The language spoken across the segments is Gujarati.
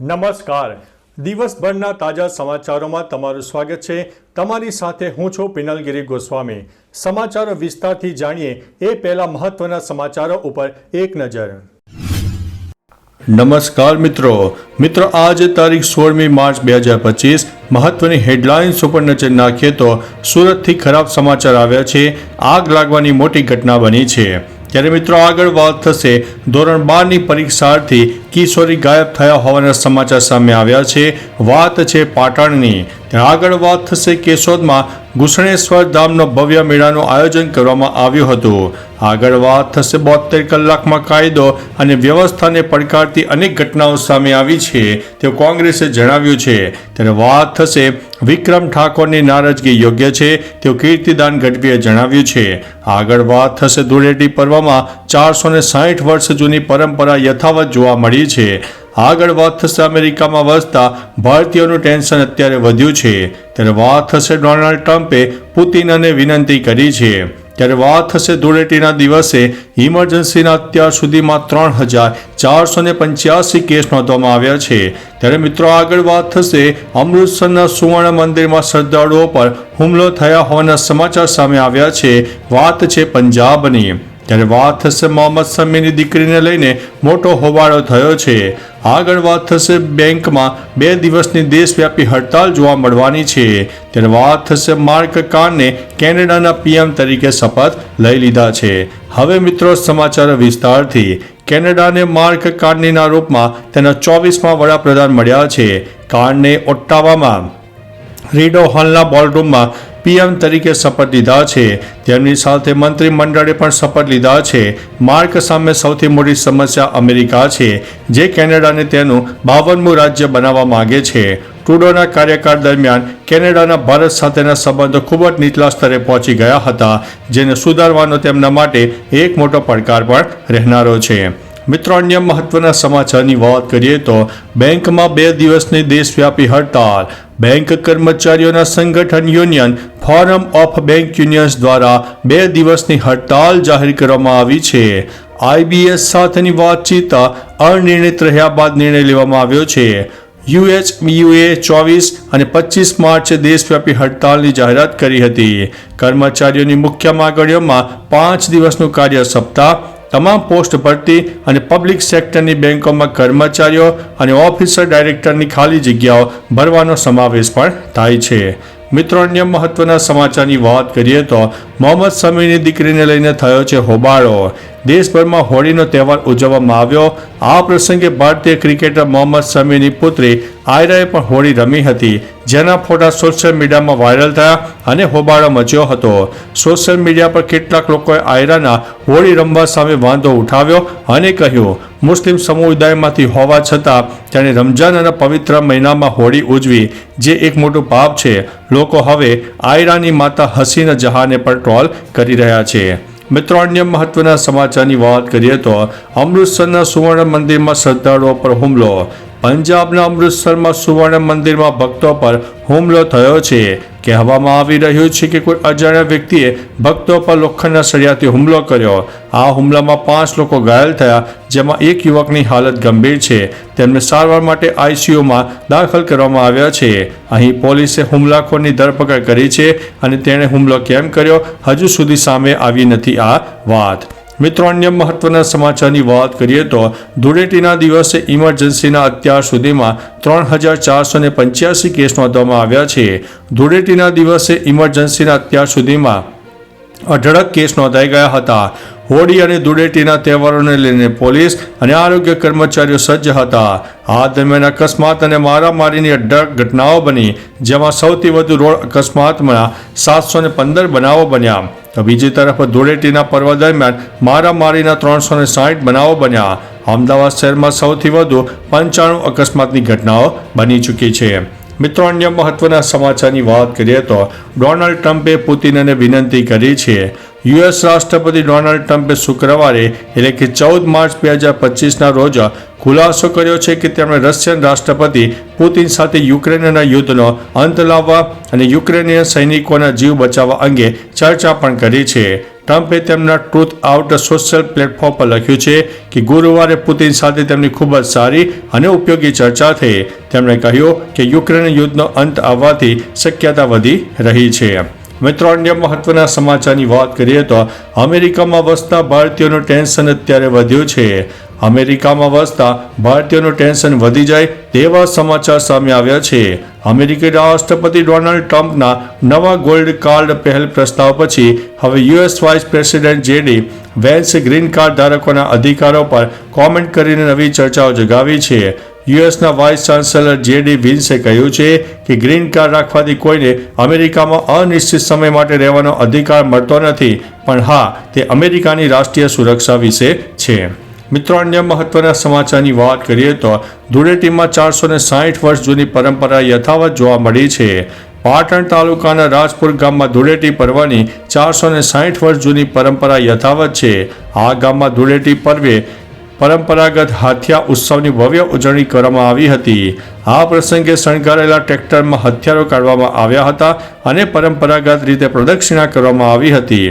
નમસ્કાર. દિવસભરના તાજા સમાચારોમાં તમારું સ્વાગત છે. તમારી સાથે હું છું પિનલગીરી ગોસ્વામી. સમાચારો વિસ્તારથી જાણીએ એ પહેલા મહત્વના સમાચારો ઉપર એક નજર. નમસ્કાર મિત્રો. મિત્રો, આજે તારીખ સોળમી માર્ચ બે હજાર પચીસ. મહત્વની હેડલાઇન્સ ઉપર નજર નાખીએ તો સુરતથી ખરાબ સમાચાર આવ્યા છે. આગ લાગવાની મોટી ઘટના બની છે. ત્યારે મિત્રો આગળ વાત થશે, ધોરણ બારની પરીક્ષાર્થી કિશોરી ગાયબ થયા હોવાના સમાચાર સામે આવ્યા છે. વાત છે પાટણની. ત્યારે આગળ વાત થશે કેશોદમાં ઘૂસણેશ્વર ધામનો ભવ્ય મેળાનું આયોજન કરવામાં આવ્યું હતું. આગળ વાત થશે બોતેર કલાકમાં કાયદો અને વ્યવસ્થાને પડકારતી અનેક ઘટનાઓ સામે આવી છે તે કોંગ્રેસે જણાવ્યું છે. ત્યારે વાત થશે વિક્રમ ઠાકોરની નારાજગી યોગ્ય છે તેઓ કીર્તિદાન ગઢવીએ જણાવ્યું છે. આગળ વાત થશે ધૂળેટી પર્વમાં ચારસો ને સાહીઠ વર્ષ જૂની પરંપરા યથાવત જોવા મળી છે. આગળ વાત થશે અમેરિકામાં વસતા ભારતીયોનું ટેન્શન અત્યારે વધ્યું છે. ત્યારે વાત થશે ડોનાલ્ડ ટ્રમ્પે પુતિનને વિનંતી કરી છે. ત્યારે વાત થશે ધૂળેટીના દિવસે ઇમરજન્સીના અત્યાર સુધીમાં ત્રણ હજાર ચારસો ને પંચ્યાસી કેસ નોંધવામાં આવ્યા છે. ત્યારે મિત્રો આગળ વાત થશે અમૃતસરના સુવર્ણ મંદિરમાં શ્રદ્ધાળુઓ પર હુમલો થયા હોવાના સમાચાર સામે આવ્યા છે. વાત છે પંજાબની. ત્યારે વાત થશે મોહમ્મદ સમીની દીકરીને લઈને મોટો હોબાળો થયો છે. આગળ વાત થશે બેંકમાં બે દિવસની દેશવ્યાપી હડતાલ જોવા મળવાની છે. ત્યારે વાત થશે માર્ક કાનને કેનેડાના પીએમ તરીકે શપથ લઈ લીધા છે. હવે મિત્રો સમાચાર વિસ્તારથી, કેનેડાને માર્ક કાર્નીના રૂપમાં તેના ચોવીસમાં વડાપ્રધાન મળ્યા છે. કાર્ડને ઓટ્ટાવામાં, રીડો હોલના બોલરૂમમાં પીએમ તરીકે શપથ લીધા છે. તેમની સાથે મંત્રીમંડળે પણ શપથ લીધા છે. માર્ક સામે સૌથી મોટી સમસ્યા અમેરિકા છે, જે કેનેડાને તેનું બાવનમું રાજ્ય બનાવવા માંગે છે. ટ્રુડોના કાર્યકાળ દરમિયાન કેનેડાના ભારત સાથેના સંબંધો ખૂબ જ નીચલા સ્તરે પહોંચી ગયા હતા, જેને સુધારવાનો તેમના માટે એક મોટો પડકાર પણ રહેનારો છે. મિત્રો, અન્ય મહત્વના સમાચારની વાત કરીએ તો બેંકમાં બે દિવસની દેશવ્યાપી હડતાલ. બેંક કર્મચારીઓના સંગઠન union forum of bank unions દ્વારા બે દિવસની હડતાલ જાહેર કરવામાં આવી છે. આઈબીએસ સાથેની વાતચીત અનિર્ણિત રહ્યા બાદ નિર્ણય લેવામાં આવ્યો છે. યુએચબીયુએ ચોવીસ અને પચીસ માર્ચે દેશવ્યાપી હડતાલની જાહેરાત કરી હતી. કર્મચારીઓની મુખ્ય માગણીઓમાં પાંચ દિવસનું કાર્ય સપ્તાહ તમામ પોસ્ટ ભરતી અને પબ્લિક સેક્ટરની બેંકોમાં કર્મચારીઓ અને ઓફિસર ડાયરેક્ટરની ખાલી જગ્યાઓ ભરવાનો સમાવેશ પણ થાય છે. મિત્રો, અન્ય મહત્વના સમાચારની વાત કરીએ તો મોહમ્મદ સમીની દીકરીને લઈને થયો છે હોબાળો. દેશભરમાં હોળીનો તહેવાર ઉજવવામાં આવ્યો. આ પ્રસંગે ભારતીય ક્રિકેટર મોહમ્મદ શમીની પુત્રી આયરાએ પણ હોળી રમી હતી, જેના ફોટા સોશિયલ મીડિયામાં વાયરલ થયા અને હોબાળો મચ્યો હતો. સોશિયલ મીડિયા પર કેટલાક લોકોએ આયરાના હોળી રમવા સામે વાંધો ઉઠાવ્યો અને કહ્યું, મુસ્લિમ સમુદાયમાંથી હોવા છતાં તેણે રમજાન અને પવિત્ર મહિનામાં હોળી ઉજવી, જે એક મોટું પાપ છે. લોકો હવે આયરાની માતા હસીના જહાને પણ ટ્રોલ કરી રહ્યા છે. મિત્રો અન્ય મહત્વના સમાચારની વાત કરીએ તો અમૃતસરના સુવર્ણ મંદિરમાં શ્રદ્ધાળુઓ પર હુમલો. પંજાબના અમૃતસરમાં સુવર્ણ મંદિરમાં ભક્તો પર હુમલો થયો છે. કહેવામાં આવી રહ્યું છે કે કોઈ અજાણ્યા વ્યક્તિએ ભક્તો પર લોખંડના સળિયાથી હુમલો કર્યો. આ હુમલામાં પાંચ લોકો ઘાયલ થયા, જેમાં એક યુવકની હાલત ગંભીર છે. તેમને સારવાર માટે આઈસીયુમાં દાખલ કરવામાં આવ્યા છે. અહીં પોલીસે હુમલાખોરની ધરપકડ કરી છે અને તેણે હુમલો કેમ કર્યો? હજુ સુધી સામે આવી નથી આ વાત. મિત્રો, અન્ય મહત્વના સમાચારની વાત કરીએ તો ધૂળેટીના દિવસે ઇમરજન્સીના અત્યાર સુધીમાં ત્રણ હજાર ચારસો ને પંચ્યાસી કેસ નોંધવામાં આવ્યા છે. ધૂળેટીના દિવસે ઇમરજન્સીના અત્યાર સુધીમાં અઢળક કેસ નોંધાઈ ગયા હતા. હોળી અને ધૂળેટીના તહેવારોને લઈને પોલીસ અને આરોગ્ય કર્મચારીઓ સજ્જ હતા. આ દરમિયાન અકસ્માત અને મારામારીની અઢળક ઘટનાઓ બની, જેમાં સૌથી વધુ રોડ અકસ્માતમાં સાતસો પંદર બનાવો બન્યા. તો બીજી તરફ ધૂળેટીના પર્વ દરમિયાન મારામારીના ત્રણસો ને સાઠ બનાવો બન્યા. અમદાવાદ શહેરમાં સૌથી વધુ પંચાણું અકસ્માતની ઘટનાઓ બની ચૂકી છે. મિત્રો, અન્ય મહત્વના સમાચારની વાત કરીએ તો ડોનાલ્ડ ટ્રમ્પે પુતિનને વિનંતી કરી છે. યુએસ રાષ્ટ્રપતિ ડોનાલ્ડ ટ્રમ્પે શુક્રવારે, એટલે કે ચૌદ માર્ચ બે હજાર પચીસના રોજ, ખુલાસો કર્યો છે કે તેમણે રશિયન રાષ્ટ્રપતિ પુતિન સાથે યુક્રેનના યુદ્ધનો અંત લાવવા અને યુક્રેનિયન સૈનિકોના જીવ બચાવવા અંગે ચર્ચા પણ કરી છે. ટ્રમ્પે તેમના ટ્રુથ આઉટ સોશિયલ પ્લેટફોર્મ પર લખ્યું છે કે ગુરુવારે પુતિન સાથે તેમની ખૂબ જ સારી અને ઉપયોગી ચર્ચા થઈ. તેમણે કહ્યું કે યુક્રેન યુદ્ધનો અંત આવવાથી શક્યતા વધી રહી છે. મિત્રો અન્ય મહત્વના સમાચારની વાત કરીએ તો અમેરિકામાં વસતા ભારતીયોનું ટેન્શન અત્યારે વધ્યું છે. અમેરિકામાં વસતા ભારતીયોનું ટેન્શન વધી જાય તેવા સમાચાર સામે આવ્યા છે. અમેરિકી રાષ્ટ્રપતિ ડોનાલ્ડ ટ્રમ્પના નવા ગોલ્ડ કાર્ડ પહેલ પ્રસ્તાવ પછી હવે US vice president JD Vance green card ધારકોના અધિકારો પર કોમેન્ટ કરીને નવી ચર્ચાઓ જગાવી છે. યુએસના વાઇસ ચાન્સેલર જેડી વિન્સે કહ્યું છે કે ગ્રીન કાર્ડ રાખવાથી કોઈને અમેરિકામાં અનિશ્ચિત સમય માટે રહેવાનો અધિકાર મળતો નથી. પણ હા, તે અમેરિકાની રાષ્ટ્રીય સુરક્ષા વિશે છે. મિત્રો, અન્ય મહત્વના સમાચારની વાત કરીએ તો ધૂળેટીમાં ચારસો ને સાહીઠ વર્ષ જૂની પરંપરા યથાવત જોવા મળી છે. પાટણ તાલુકાના રાજપુર ગામમાં ધૂળેટી પર્વની ચારસો ને સાહીઠ વર્ષ જૂની પરંપરા યથાવત છે. આ ગામમાં ધૂળેટી પર્વે પરંપરાગત હાથિયા ઉત્સવની ભવ્ય ઉજવણી કરવામાં આવી હતી. આ પ્રસંગે શણગારેલા ટ્રેક્ટરમાં હથિયારો કાઢવામાં આવ્યા હતા અને પરંપરાગત રીતે પ્રદક્ષિણા કરવામાં આવી હતી.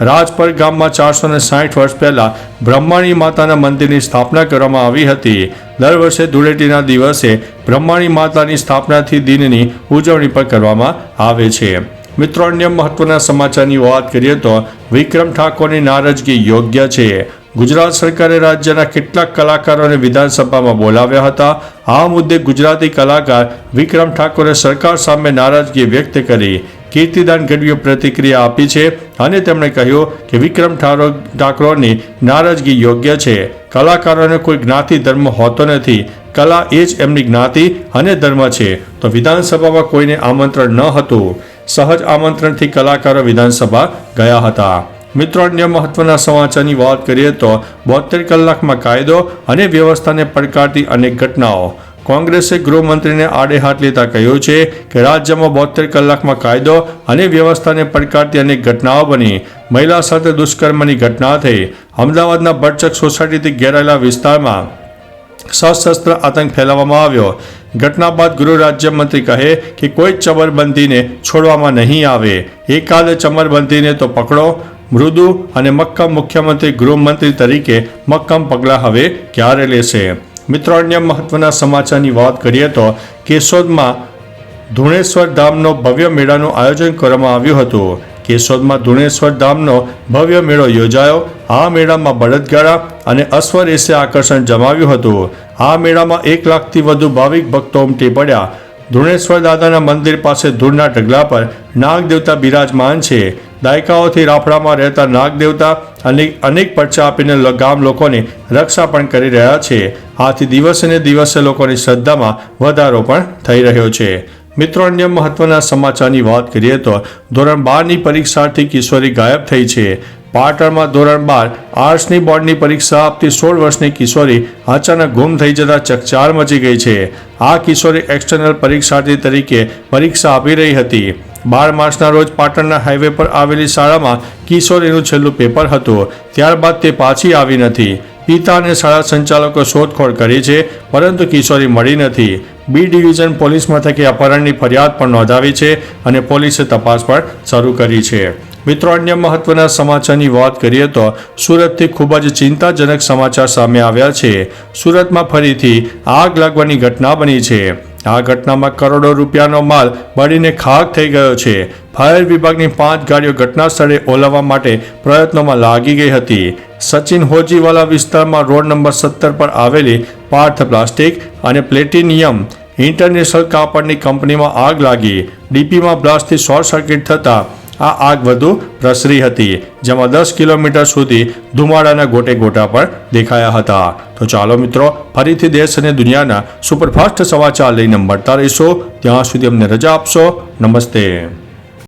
રાજપર ગામમાં ચારસો ને સાઠ વર્ષ પહેલા બ્રહ્માણી માતાના મંદિરની સ્થાપના કરવામાં આવી હતી. દર વર્ષે ધૂળેટીના દિવસે બ્રહ્માણી માતાની સ્થાપનાથી દિનની ઉજવણી પણ કરવામાં આવે છે. મિત્રો, અન્ય મહત્વના સમાચારની વાત કરીએ તો વિક્રમ ઠાકોરની નારાજગી યોગ્ય છે. ગુજરાત સરકારે રાજ્યના કેટલાક કલાકારોને વિધાનસભામાં બોલાવ્યા હતા. આ મુદ્દે ગુજરાતી કલાકાર વિક્રમ ઠાકોરે સરકાર સામે નારાજગી વ્યક્ત કરી. કીર્તિદાન ગઢવીએ પ્રતિક્રિયા આપી છે અને તેમણે કહ્યું કે વિક્રમ ઠાકોરની નારાજગી યોગ્ય છે. કલાકારોને કોઈ જ્ઞાતિ ધર્મ હોતો નથી. કલા એ જ એમની જ્ઞાતિ અને ધર્મ છે. તો વિધાનસભામાં કોઈને આમંત્રણ ન હતું. સહજ આમંત્રણથી કલાકારો વિધાનસભા ગયા હતા. મિત્રો, અન્ય મહત્વના સમાચારની વાત કરીએ તો બોતેર કલાકમાં કાયદો અને વ્યવસ્થાને પડકારતી અનેક ઘટનાઓ. કોંગ્રેસે ગૃહમંત્રીને આડે હાથ લેતા કહ્યું છે કે રાજ્યમાં બોતેર કલાકમાં કાયદો અને વ્યવસ્થાને પડકારતી અનેક ઘટનાઓ બની. મહિલા સાથે દુષ્કર્મની ઘટના થઈ. અમદાવાદના બરચક સોસાયટીથી ઘેરાયેલા વિસ્તારમાં સશસ્ત્ર આતંક ફેલાવવામાં આવ્યો. ઘટના બાદ ગૃહ રાજ્યમંત્રી કહે કે કોઈ ચમરબંધીને છોડવામાં નહીં આવે. એકાદ ચમરબંધીને તો પકડો. મૃદુ અને મક્કમ મુખ્યમંત્રી ગૃહમંત્રી તરીકે મક્કમ પગલાં હવે ક્યારે લેશે? મિત્રો, અન્ય મહત્વના સમાચારની વાત કરીએ તો કેશોદમાં ધુણેશ્વર ધામનો ભવ્ય મેળાનું આયોજન કરવામાં આવ્યું હતું. કેશોદમાં ધુણેશ્વર ધામનો ભવ્ય મેળો યોજાયો. આ મેળામાં બળદગાડા અને અશ્વ રેસે આકર્ષણ જમાવ્યું હતું. આ મેળામાં એક લાખથી વધુ ભાવિક ભક્તો ઉમટી પડ્યા. ધુણેશ્વર દાદાના મંદિર પાસે ધૂળના ઢગલા પર નાગ દેવતા બિરાજમાન છે. દાયકાઓથી રાફડામાં રહેતા નાગ દેવતા અનેક અનેક પરચા આપીને ગામ લોકોની રક્ષા પણ કરી રહ્યા છે. આથી દિવસે દિવસે લોકોની શ્રદ્ધામાં વધારો પણ થઈ રહ્યો છે. મિત્રો, અન્ય મહત્વના સમાચારની વાત કરીએ તો ધોરણ બારની પરીક્ષાર્થી કિશોરી ગાયબ થઈ છે. પાટણમાં ધોરણ બાર આર્ટ્સની બોર્ડની પરીક્ષા આપતી સોળ વર્ષની કિશોરી અચાનક ગુમ થઈ જતા ચકચાર મચી ગઈ છે. આ કિશોરી એક્સટર્નલ પરીક્ષાર્થી તરીકે પરીક્ષા આપી રહી હતી. બાર માર્ચના રોજ પાટણના હાઈવે પર આવેલી શાળામાં કિશોરીનું છેલ્લું પેપર હતું. ત્યારબાદ તે પાછી આવી નથી. પિતા અને શાળા સંચાલકો શોધખોળ કરી છે, પરંતુ કિશોરી મળી નથી. બી ડિવિઝન પોલીસ મથકે અપહરણની ફરિયાદ પણ નોંધાવી છે અને પોલીસે તપાસ પણ શરૂ કરી છે. મિત્રો, અન્ય મહત્વના સમાચારની વાત કરીએ તો સુરતથી ખૂબ જ ચિંતાજનક સમાચાર સામે આવ્યા છે. સુરતમાં ફરીથી આગ લાગવાની ઘટના બની છે. આ ઘટનામાં કરોડો રૂપિયાનો માલ બળીને ખાક થઈ ગયો છે. ફાયર વિભાગની પાંચ ગાડીઓ ઘટના સ્થળે ઓલવવા માટે પ્રયત્નોમાં લાગી ગઈ હતી. સચિન હોજીવાલા વિસ્તારમાં રોડ નંબર સત્તર પર આવેલી પાર્થ પ્લાસ્ટિક અને પ્લેટિનિયમ ઇન્ટરનેશનલ કાપડની કંપનીમાં આગ લાગી. ડીપીમાં બ્લાસ્ટથી શોર્ટ સર્કિટ થતાં આ આગ વધુ પ્રસરી હતી, જેમાં દસ કિલોમીટર સુધી ધુમાડાના ગોટે ગોટા પણ દેખાયા હતા. તો ચાલો મિત્રો, ફરીથી દેશ અને દુનિયાના સુપરફાસ્ટ સમાચાર લઈને મળતા રહીશો. ત્યાં સુધી અમને રજા આપશો. નમસ્તે.